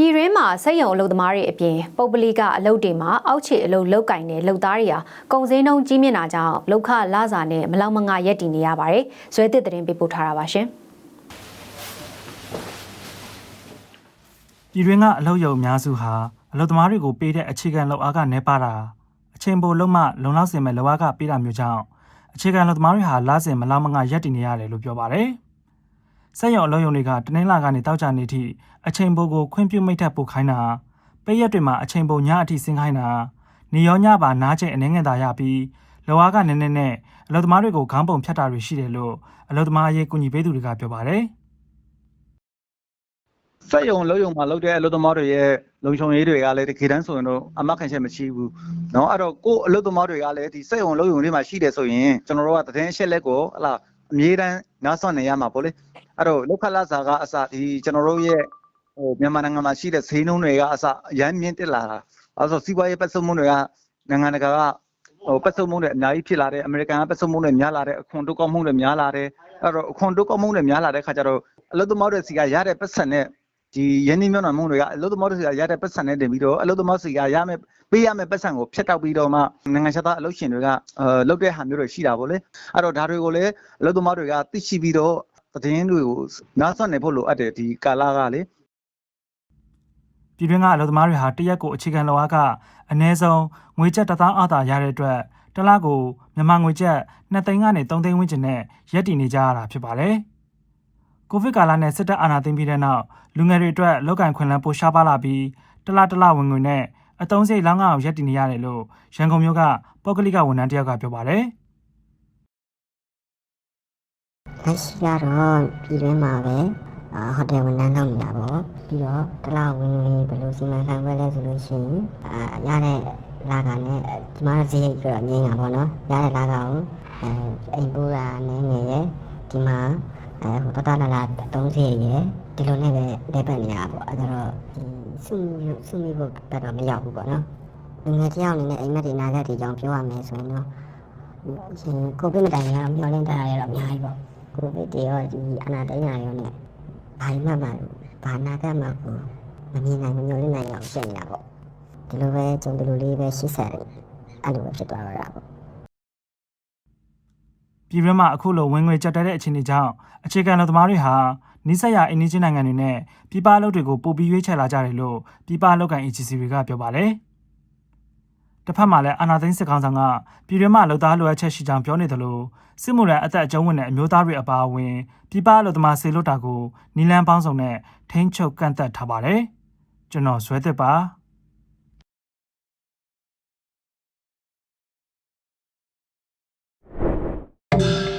ပြည်တွင်းမှာစက်ရုံအလုပ်သမားတွေအပြင်ပုပ်ပလီကအလုပ်တွေမှာအောက်ခြေအလုပ်လောက်ကင်တဲ့လုပ်သားတွေဟာကုန်စည်နှုန်းကြီးမြင့်တာကြောင့်လောက်ခလစာနဲ့မလောက်မငရက်တည်နေရပါတယ်။ဇွဲတစ်သတင်းပေးပို့ထားတာပါရှင်။ပြည်တွင်းကအလုပ်ရုံအများစုဟာအလုပ်သမားတွေကိုပေးတဲ့အခြေခံလုပ်အားကနေပါတာအချိန်ပိုလုံးမှလုံလောက်စင်မဲ့လုပ်အားကပေးတာမျိုးကြောင့်အခြေခံလုပ်သမားတွေဟာလစဉ်မလောက်မငရက်တည်နေရတယ်လို့ပြောပါတယ်။ စက်ရုံအလုပ်ရုံတွေကတနင်္လာကနေတောက်ကြနေထိအချိန်ပိုကိုခွင့်ပြုမိတ်ထက်ပိုခိုင်းတာပိတ်ရက်တွေမှာအချိန်ပိုညအထိဆင်းခိုင်းတာနေရောညပါနားချိန်အနေငယ်သာရပြီးလုပ်အားကနည်းနည်းနဲ့အလုပ်သမားတွေကိုခေါင်းပုံဖြတ်တာတွေရှိတယ်လို့အလုပ်သမားအရေးကူညီပေးသူတွေကပြောပါတယ်။ စက်ယုံလုံးယုံမှာလုပ်တဲ့အလုပ်သမားတွေရဲ့လုံခြုံရေးတွေကလည်းတကယ်တမ်းဆိုရင်တော့အမခံချက်မရှိဘူးเนาะအဲ့တော့ကိုယ်အလုပ်သမားတွေကလည်းဒီစက်ယုံလုံးယုံတွေမှာရှိတယ်ဆိုရင်ကျွန်တော်တို့ကသတင်းအချက်လက်ကိုဟလာအမြဲတမ်းနားဆွနေရမှာပေါ့လေ အဲ့တော့လောက်ခလာစာကအစဒီကျွန်တော်တို့ရဲ့ဟိုမြန်မာနိုင်ငံမှာရှိတဲ့ဈေးနှုန်းတွေကအစအရမ်းမြင့်တက်လာတာအဲ့ဆိုစီးပွားရေးပတ်စုံမှုတွေကနိုင်ငံတကာကဟိုပတ်စုံမှုတွေအများကြီးဖြစ်လာတယ်အမေရိကန်ကပတ်စုံမှုတွေများလာတယ်အခွန်တုတ်ကောက်မှုတွေများလာတယ်အဲ့တော့အခွန်တုတ်ကောက်မှုတွေများလာတဲ့ခါကျတော့အလုပ်သမားတွေစီကရတဲ့ပတ်စံနဲ့ဒီရင်းနှီးမြှုပ်နှံမှုတွေကအလုပ်သမားတွေစီကရတဲ့ပတ်စံနဲ့တင်ပြီးတော့အလုပ်သမားစီကရမယ်ပေးရမယ်ပတ်စံကိုဖျက်တောက်ပြီးတော့မှနိုင်ငံခြားသားအလုပ်ရှင်တွေကအဲလုပ်တဲ့ဟာမျိုးတွေရှိတာပေါ့လေအဲ့တော့ဒါတွေကိုလည်းအလုပ်သမားတွေကသိရှိပြီးတော့ သတင်းတွေကိုနားဆွနေဖို့လိုအပ်တယ်ဒီကာလကလေပြည်တွင်းကအလုပ်သမားတွေဟာတရက်ကိုအခြေခံလောက်အားကအနည်းဆုံးငွေကျပ်တစ်သောင်းအားသာရတဲ့အတွက်တစ်လကိုမြန်မာငွေကျပ်2သိန်းကနေ3သိန်းဝန်းကျင်နဲ့ရက်တည်နေကြရတာဖြစ်ပါတယ်။ကိုဗစ်ကာလနဲ့စစ်တပ်အာဏာသိမ်းပြီးတဲ့နောက်လူငယ်တွေအတွက်လောက်ကန်ခွင့်လန်းပိုရှားပါလာပြီးတစ်လတစ်လဝင်ငွေနဲ့အတုံးစိတ်လောင်းအောင်ရက်တည်နေရတယ်လို့ရန်ကုန်မြို့ကပုဂ္ဂလိကဝန်ထမ်းတယောက်ကပြောပါတယ်။ လက်ရှိကတော့ပြည်တွင်းမှာပဲအာဟိုတယ်ဝန်ထမ်းလုပ်နေတာပေါ့ပြီးတော့တစ်လဝင်ဝင်ဘယ်လိုစီမံခန့်ခွဲလဲဆိုလို့ရှိရင်အာရတဲ့လာကနဲ့ဒီမှာဈေးကြောအငင်းတာပေါ့နော်ရတဲ့လာကကိုအဲအိမ်ပိုးတာနည်းငယ်ရယ်ဒီမှာအဲဟိုတတလာလာ30ရယ်ဒီလိုနဲ့ပဲလက်ပတ်နေရတာပေါ့အဲဒါတော့ဒီစုမိစုမိဖို့ဘက်တော့မရောက်ဘူးပေါ့နော်လူငယ်တယောက်အနေနဲ့အိမ်မက်တွေနာရက်တွေကြောင့်ပြောရမယ်ဆိုရင်တော့ရှင်ကိုဗစ်မတိုင်ခင်ကတော့မျောလင်းတာရတော့အများကြီးပေါ့ ကိုဗစ်တွေရောဒီအနာတိုင်းရရောနဲ့ဘာမှမဘာနာကမှကိုမမြင်နိုင်မမျှော်လင့်နိုင်အောင်ဖြစ်နေတာပေါ့ဒီလိုပဲကျွန်တော်တို့လေးပဲရှစ်ဆက်တယ်အဲ့လိုပဲဖြစ်သွားတော့တာပေါ့ပြည်တွင်းမှာအခုလိုဝင်ငွေကြက်တဲတဲ့အခြေအနေကြောင့်အခြေခံလူသမားတွေဟာနိစရာအင်းနီးချင်းနိုင်ငံတွေနဲ့ပြည်ပအလုပ်တွေကိုပိုပြီးရွေးချယ်လာကြတယ်လို့ပြည်ပအလုပ်ကိုင် agency တွေကပြောပါတယ်။ တစ်ဖက်မှာလည်းအာနာသိန်းစစ်ကောင်ဆောင်ကပြည်တွင်းမှာလုပ်သားလိုအပ်ချက်ရှိကြောင်းပြောနေတယ်လို့စစ်မှုရန်အသက်အကျုံးဝင်တဲ့အမျိုးသားတွေအပါအဝင်ပြည်ပအလုပ်သမားဆေလွတ်တာကိုနီလန်ပေါင်းစုံနဲ့ထိန်းချုပ်ကန့်သက်ထားပါတယ်။ကျွန်တော်ဇွဲသစ်ပါ။